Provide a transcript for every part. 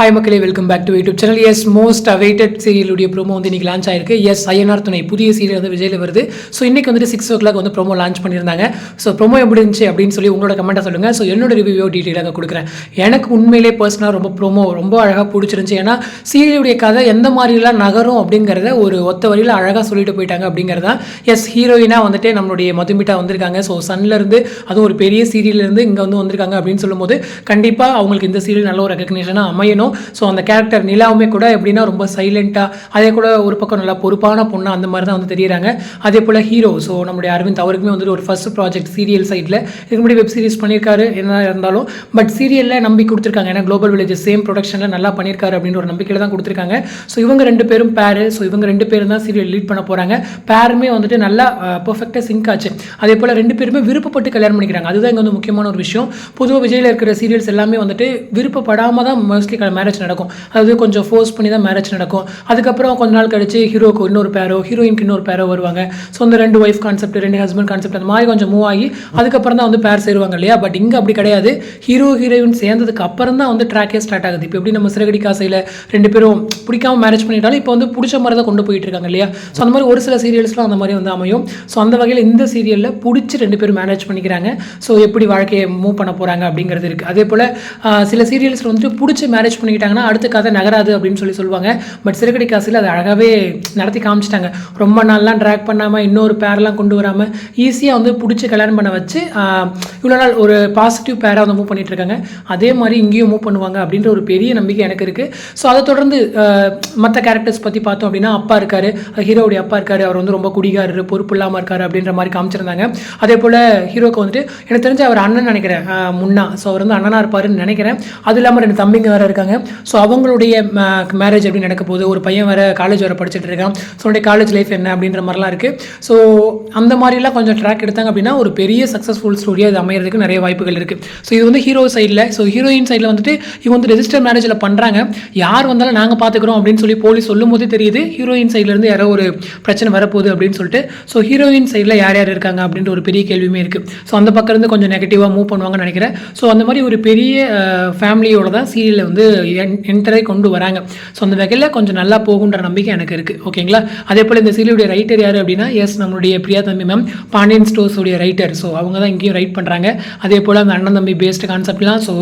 Hi மக்களே welcome back to YouTube channel yes most awaited சீரியலுடைய promo வந்து இன்னைக்கு launch ஆயிருக்கு. எஸ் ஐயனார் துணை புதிய சீரியல் வந்து விஜயில் வருது. ஸோ இன்னைக்கு வந்துட்டு சிக்ஸ் ஓ கிளாக் வந்து ப்ரோமோ லான்ச் பண்ணியிருந்தாங்க. ஸோ ப்ரோமோ எப்படி இருந்துச்சு அப்படின்னு சொல்லி உங்களோட கமெண்ட்டை சொல்லுங்கள் ஸோ என்னோட ரிவ்யூ டீட்டெயிலாக கொடுக்குறேன். எனக்கு உண்மையிலே பர்சனலாக ரொம்ப ப்ரோமோ ரொம்ப அழகாக பிடிச்சிருந்துச்சு. ஏன்னா சீரியலுடைய கதை எந்த மாதிரிலாம் நகரும் அப்படிங்கிறத ஒரு ஒத்த வரியில் அழகாக சொல்லிட்டு போயிட்டாங்க அப்படிங்கிறதா எஸ் ஹீரோயினாக வந்துட்டு நம்மளுடைய மதுமிட்டா வந்திருக்காங்க. ஸோ சன்லேருந்து அதுவும் ஒரு பெரிய சீரியல்லேருந்து இங்கே வந்து வந்திருக்காங்க அப்படின்னு சொல்லும்போது கண்டிப்பாக அவங்களுக்கு இந்த சீரியல் நல்ல ஒரு ரெக்கக்னேஷனாக அமையணும். ஸோ அந்த கேரக்டர் நிலாவுமே கூட எப்படின்னா ரொம்ப சைலண்ட்டாக அதே கூட ஒரு பக்கம் நல்லா பொறுப்பான பொண்ணு அந்த மாதிரி தான் வந்து தெரியுறாங்க. அதே போல் ஹீரோ ஸோ நம்முடைய அரவிந்த் அவருக்குமே வந்துட்டு ஒரு ஃபர்ஸ்ட் ப்ராஜெக்ட் சீரியல் சைட்டில் இதுக்கு முன்னாடி வெப் சீரிஸ் பண்ணியிருக்காரு என்ன இருந்தாலும். பட் சீரியலில் நம்பி கொடுத்துருக்காங்க. ஏன்னா குளோபல் வில்லேஜ் சேம் ப்ரொடக்ஷனில் நல்லா பண்ணியிருக்காரு அப்படின்ற ஒரு நம்பிக்கையில் தான் கொடுத்துருக்காங்க. ஸோ இவங்க ரெண்டு பேரும் பேரு ஸோ இவங்க ரெண்டு பேரும் தான் சீரியல் லீட் பண்ண போகிறாங்க பேருமே வந்துட்டு நல்லா பர்ஃபெக்டாக சிங்க் ஆச்சு. அதே போல் ரெண்டு பேருமே விருப்பப்பட்டு கல்யாணம் பண்ணிக்கிறாங்க. அதுதான் இங்கே வந்து முக்கியமான ஒரு விஷயம். பொதுவாக விஜயில் இருக்கிற சீரியல்ஸ் எல்லாமே வந்துட்டு விருப்பப்படாமல் தான் மோஸ்ட்லி மேரேஜ் நடக்கும். அதாவது கொஞ்சம் ஃபோர்ஸ் பண்ணி தான் மேரேஜ் நடக்கும். அதுக்கப்புறம் கொஞ்ச நாள் கழிச்சு ஹீரோக்கு இன்னொரு பேரோ ஹீரோயினுக்கு இன்னொரு பேரோ வருவாங்க. ஸோ அந்த ரெண்டு ஒய்ஃப் கான்செப்ட் ரெண்டு ஹஸ்பண்ட் கான்செப்ட் அந்த மாதிரி கொஞ்சம் மூவ் ஆகி அதுக்கப்புறம் தான் வந்து பேர் சேருவாங்க இல்லையா? பட் இங்கே அப்படி கிடையாது. ஹீரோ ஹீரோயின் சேர்ந்ததுக்கு அப்புறம் தான் வந்து ட்ராக்கே ஸ்டார்ட் ஆகுது. இப்போ எப்படி நம்ம சிறகடி காசையில் ரெண்டு பேரும் பிடிக்காம மேரேஜ் பண்ணிட்டாலும் இப்போ வந்து பிடிச்ச மாதிரி தான் கொண்டு போயிட்டு இருக்காங்க இல்லையா? ஸோ அந்த மாதிரி ஒரு சில சீரியல்ஸ்லாம் அந்த மாதிரி வந்து அமையும். ஸோ அந்த வகையில் இந்த சீரியலில் பிடிச்சி ரெண்டு பேரும் மேனேஜ் பண்ணிக்கிறாங்க. ஸோ எப்படி வாழ்க்கையை மூவ் பண்ண போகிறாங்க அப்படிங்கிறது இருக்குது அதே போல் சில சீரியல்ஸில் வந்துட்டு பிடிச்சி மேரேஜ் பண்ணிக்கிட்டாங்கன்னா அடுத்த கதை நகராது அப்படின்னு சொல்லி சொல்லுவாங்க. பட் சிறுகடி காசில் அதை அழகாகவே நடத்தி காமிச்சிட்டாங்க. ரொம்ப நாள்லாம் ட்ராக் பண்ணாமல் இன்னொரு பேர்லாம் கொண்டு வராமல் ஈஸியாக வந்து பிடிச்சி கல்யாணம் பண்ண வச்சு இவ்வளோ நாள் ஒரு பாசிட்டிவ் பேராக வந்து மூவ் பண்ணிட்டு இருக்காங்க. அதே மாதிரி இங்கேயும் மூவ் பண்ணுவாங்க அப்படின்ற ஒரு பெரிய நம்பிக்கை எனக்கு இருக்குது ஸோ அதை தொடர்ந்து மற்ற கேரக்டர்ஸ் பற்றி பார்த்தோம் அப்படின்னா அப்பா இருக்காரு ஹீரோவுடைய அப்பா இருக்காரு அவர் வந்து ரொம்ப குடிகாரரு பொறுப்பு இல்லாமல் இருக்காரு அப்படின்ற மாதிரி காமிச்சிருந்தாங்க. அதே போல் ஹீரோக்கு வந்துட்டு எனக்கு தெரிஞ்ச அவர் அண்ணன் நினைக்கிறேன் முன்னா. ஸோ அவர் வந்து அண்ணனாக இருப்பாருன்னு நினைக்கிறேன். அது இல்லாமல் ரெண்டு தம்பிங்க வேறு இருக்காங்க. ஸோ அவங்களுடைய மேரேஜ் எப்படி நடக்க போகுது? ஒரு பையன் வேறு காலேஜ் வர படிச்சுட்டு இருக்கான். ஸோ அவனுடைய காலேஜ் லைஃப் என்ன அப்படின்ற மாதிரிலாம் இருக்குது ஸோ அந்த மாதிரிலாம் கொஞ்சம் ட்ராக் எடுத்தாங்க அப்படின்னா ஒரு பெரிய சக்ஸஸ்ஃபுல் ஸ்டோரியாக இது அமையிறதுக்கு நிறைய வாய்ப்புகள் இருக்குது ஸோ இது வந்து ஹீரோ சைடில் ஸோ ஹீரோயின் சைடில் வந்துட்டு இவங்க வந்து ரெஜிஸ்டர் மேரேஜில் பண்ணுறாங்க யார் வந்தாலும் நாங்கள் பார்த்துக்குறோம் அப்படின்னு சொல்லி போலீஸ் சொல்லும் போதே தெரியுது ஹீரோயின் சைட்லேருந்து யாரோ ஒரு பிரச்சனை வரப்போகுது அப்படின்னு சொல்லிட்டு. ஸோ ஹீரோயின் சைடில் யார் யார் இருக்காங்க அப்படின்ற ஒரு பெரிய கேள்வியுமே இருக்குது ஸோ அந்த பக்கம் இருந்து கொஞ்சம் நெகட்டிவாக மூவ் பண்ணுவாங்கன்னு நினைக்கிறேன். ஸோ அந்த மாதிரி ஒரு பெரிய ஃபேமிலியோட தான் சீரியலை வந்து என்டரை கொண்டு வராங்க. ஸோ அந்த வகையில் கொஞ்சம் நல்லா போகுன்ற நம்பிக்கை எனக்கு இருக்குது ஓகேங்களா அதே போல் இந்த சீரியுடைய ரைட்டர் யார் அப்படின்னா எஸ் நம்மளுடைய பிரியா தம்பி மேம் பாண்டியன் ஸ்டோர்ஸுடைய ரைட்டர் ஸோ அவங்க தான் இங்கேயும் ரைட் பண்ணுறாங்க அதே போல் அந்த அண்ணன் தம்பி பேஸ்டு கான்செப்ட்லாம் ஸோ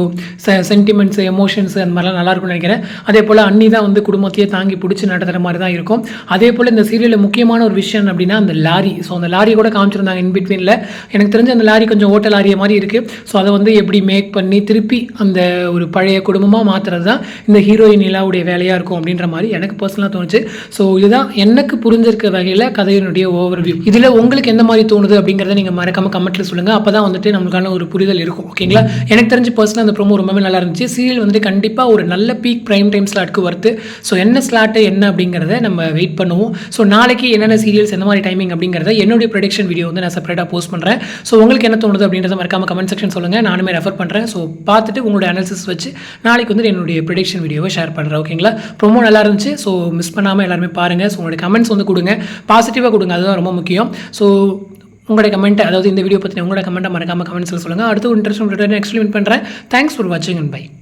சென்டிமெண்ட்ஸ் எமோஷன்ஸ் அந்த மாதிரிலாம் நல்லாயிருக்கும்னு நினைக்கிறேன். அதே போல் அண்ணி தான் வந்து குடும்பத்தையே தாங்கி பிடிச்சி நடத்துகிற மாதிரி தான் இருக்கும். அதே போல் இந்த சீரியலில் முக்கியமான ஒரு விஷயம் அப்படின்னா அந்த லாரி. ஸோ அந்த லாரி கூட காமிச்சிருந்தாங்க இன்பிட்வீனில் எனக்கு தெரிஞ்ச அந்த லாரி கொஞ்சம் ஓட்ட லாரியை மாதிரி இருக்குது ஸோ அதை வந்து எப்படி மேக் பண்ணி திருப்பி அந்த ஒரு பழைய குடும்பமாக மாற்றுறது தான் இந்த ஹீரோயின் நிலாவுடைய வேலையாக இருக்கும் அப்படின்ற மாதிரி எனக்கு பர்சனலாக தோணுச்சு. ஸோ இதுதான் எனக்கு புரிஞ்சிருக்க வகையில் கதையினுடைய ஓவர் வியூ இதில் உங்களுக்கு எந்த மாதிரி தோணுது அப்படிங்கிறத நீங்கள் மறக்காமல் கமெண்ட்டில் சொல்லுங்கள் அப்போ தான் வந்துட்டு நம்மளுக்கான ஒரு புரிதல் இருக்கும். ஓகேங்களா எனக்கு தெரிஞ்சு பர்சனலாக அந்த ப்ரோமோ ரொம்பவே நல்லா இருந்துச்சு. சீரியல் வந்துட்டு கண்டிப்பாக ஒரு நல்ல பீக் ப்ரைம் டைம் ஸ்லாட்க்கு வருது ஸோ என்ன ஸ்லாட்டு என்ன அப்படிங்கிறத நம்ம வெயிட் பண்ணுவோம். ஸோ நாளைக்கு என்னென்ன சீரியல்ஸ் எந்த மாதிரி டைமிங் அப்படிங்கிறத என்னுடைய ப்ரொடக்ஷன் வீடியோ வந்து நான் செப்பரேட்டாக போஸ்ட் பண்ணுறேன் ஸோ உங்களுக்கு என்ன தோணுது அப்படின்றத மறக்காம கமெண்ட் செக்ஷன் சொல்லுங்கள் நானுமே ரெஃபர் பண்ணுறேன் ஸோ பார்த்துட்டு உங்களுடைய அனாலிசிஸ் வச்சு நாளைக்கு வந்து என்னுடைய ப்ரொடிக்ஷன் வீடியோவை ஷேர் பண்ணுறேன் ஓகேங்களா ப்ரொமோ நல்லா இருந்துச்சு ஸோ மிஸ் பண்ணாமல் எல்லாருமே பாருங்கள் ஸோ உங்களுடைய கமெண்ட்ஸ் வந்து கொடுங்க. பாசிட்டிவாக கொடுங்க அதுதான் ரொம்ப முக்கியம். ஸோ உங்களுடைய கமெண்ட் அதாவது இந்த வீடியோ பற்றி உங்களோட கமெண்ட்டை மறக்காமல் கமெண்ட்ஸில் சொல்லுங்கள் அடுத்து இன்ட்ரெஸ்ட் நெக்ஸ்ட் மீட் பண்ணுறேன் தேங்க்ஸ் ஃபார் வாட்சிங் அண்ட் பை